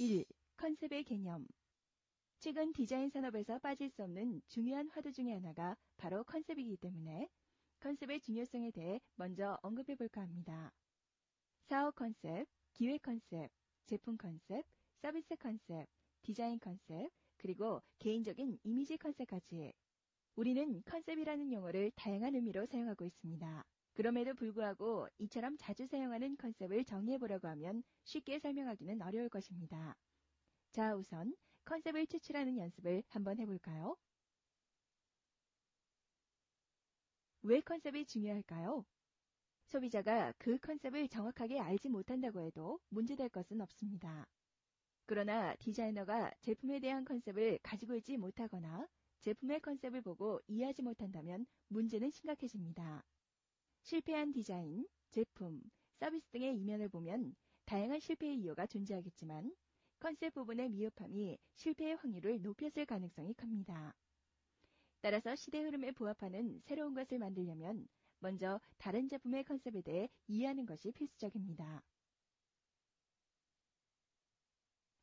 1. 컨셉의 개념. 최근 디자인 산업에서 빠질 수 없는 중요한 화두 중의 하나가 바로 컨셉이기 때문에 컨셉의 중요성에 대해 먼저 언급해 볼까 합니다. 사업 컨셉, 기획 컨셉, 제품 컨셉, 서비스 컨셉, 디자인 컨셉, 그리고 개인적인 이미지 컨셉까지 우리는 컨셉이라는 용어를 다양한 의미로 사용하고 있습니다. 그럼에도 불구하고 이처럼 자주 사용하는 컨셉을 정의해 보려고 하면 쉽게 설명하기는 어려울 것입니다. 자, 우선 컨셉을 추출하는 연습을 한번 해볼까요? 왜 컨셉이 중요할까요? 소비자가 그 컨셉을 정확하게 알지 못한다고 해도 문제될 것은 없습니다. 그러나 디자이너가 제품에 대한 컨셉을 가지고 있지 못하거나 제품의 컨셉을 보고 이해하지 못한다면 문제는 심각해집니다. 실패한 디자인, 제품, 서비스 등의 이면을 보면 다양한 실패의 이유가 존재하겠지만 컨셉 부분의 미흡함이 실패의 확률을 높였을 가능성이 큽니다. 따라서 시대 흐름에 부합하는 새로운 것을 만들려면 먼저 다른 제품의 컨셉에 대해 이해하는 것이 필수적입니다.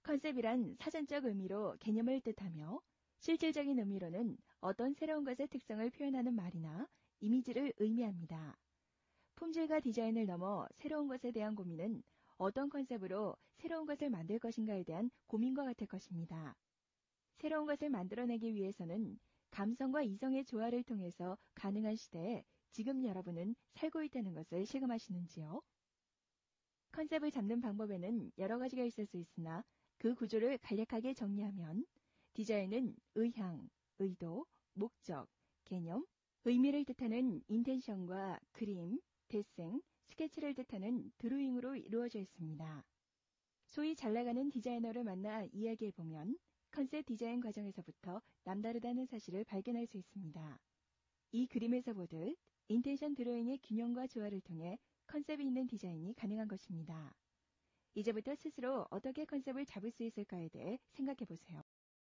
컨셉이란 사전적 의미로 개념을 뜻하며 실질적인 의미로는 어떤 새로운 것의 특성을 표현하는 말이나 이미지를 의미합니다. 품질과 디자인을 넘어 새로운 것에 대한 고민은 어떤 컨셉으로 새로운 것을 만들 것인가에 대한 고민과 같을 것입니다. 새로운 것을 만들어내기 위해서는 감성과 이성의 조화를 통해서 가능한 시대에 지금 여러분은 살고 있다는 것을 실감하시는지요? 컨셉을 잡는 방법에는 여러 가지가 있을 수 있으나 그 구조를 간략하게 정리하면 디자인은 의향, 의도, 목적, 개념, 의미를 뜻하는 인텐션과 그림, 스케치를 뜻하는 드로잉으로 이루어져 있습니다. 소위 잘 나가는 디자이너를 만나 이야기해 보면 컨셉 디자인 과정에서부터 남다르다는 사실을 발견할 수 있습니다. 이 그림에서 보듯 인텐션 드로잉의 균형과 조화를 통해 컨셉이 있는 디자인이 가능한 것입니다. 이제부터 스스로 어떻게 컨셉을 잡을 수 있을까에 대해 생각해 보세요.